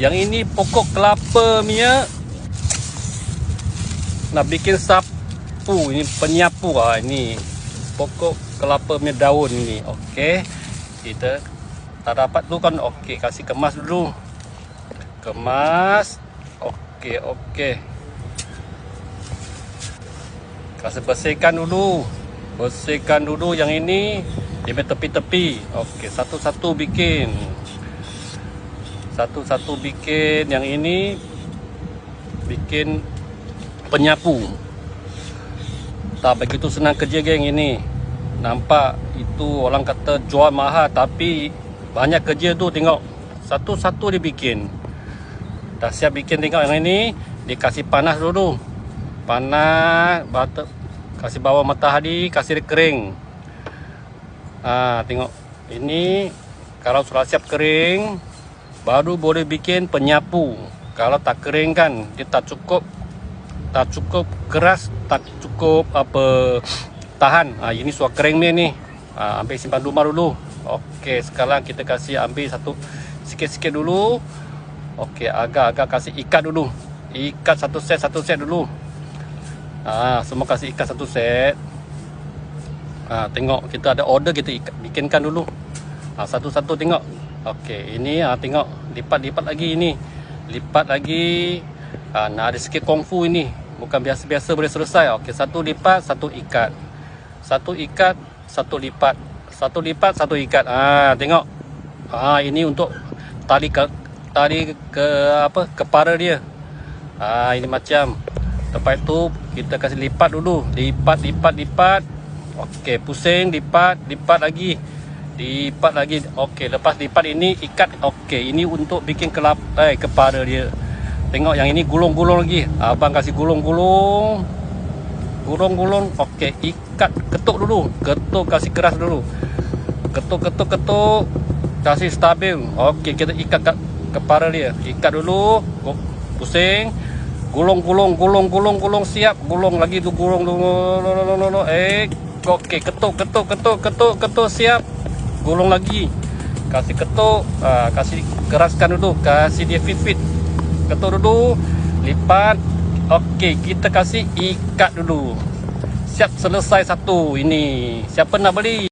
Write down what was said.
Yang ini pokok kelapa punya nak bikin sapu ini penyapu ah ini pokok kelapa punya daun ini. Okey. Kita tak dapat tu kan okey kasih kemas dulu. Kemas. Okey okey. Kasih bersihkan dulu. Bersihkan dulu yang ini dia punya tepi-tepi. Okey, satu-satu bikin. Satu-satu bikin yang ini bikin penyapu. Tak begitu senang kerja geng ini. Nampak itu orang kata jual mahal tapi banyak kerja tu tengok satu-satu dia bikin. Dah siap bikin tengok yang ini dikasih panas dulu. Panas batu kasih bawah matahari kasih dia kering. Ah tengok ini kalau sudah siap kering baru boleh bikin penyapu. Kalau tak kering kan dia tak cukup tak cukup keras, tak cukup apa tahan. Ah ini sudah kering ni ni. Ah ambil simpan rumah dulu. Okey, sekarang kita kasih ambil satu sikit-sikit dulu. Okey, agak-agak kasih ikat dulu. Ikat satu set satu set dulu. Ah semua kasih ikat satu set. Ha, tengok kita ada order kita ikat, bikinkan dulu. Ha, satu-satu tengok. Okey, ini ha, tengok lipat-lipat lagi ini. Lipat lagi. Ha, nak ada sikit kungfu ini. Bukan biasa-biasa boleh selesai. Okey, satu lipat, satu ikat. Satu ikat, satu lipat. Satu lipat, satu ikat. Ha, tengok. Ha, ini untuk tali ke tali ke apa? Kepala dia. Ha, ini macam Lepas tu kita kasih lipat dulu. Lipat, lipat, lipat. Okey, pusing, lipat, lipat lagi. Lipat lagi. Okey, lepas lipat ini ikat. Okey, ini untuk bikin kelap eh kepala dia. Tengok yang ini gulung-gulung lagi. Abang kasih gulung-gulung. Gulung-gulung. Okey, ikat ketuk dulu. Ketuk kasih keras dulu. Ketuk ketuk ketuk. Kasih stabil. Okey, kita ikat kat kepala dia. Ikat dulu. Pusing. Gulung gulung gulung siap. Gulung lagi tu gulung. Eh, okey ketuk ketuk ketuk ketuk ketuk siap. Gulung lagi. Kasih ketuk, uh, kasih keraskan dulu, kasih dia fit fit. Ketuk dulu, lipat. Okey, kita kasih ikat dulu. Siap selesai satu ini. Siapa nak beli?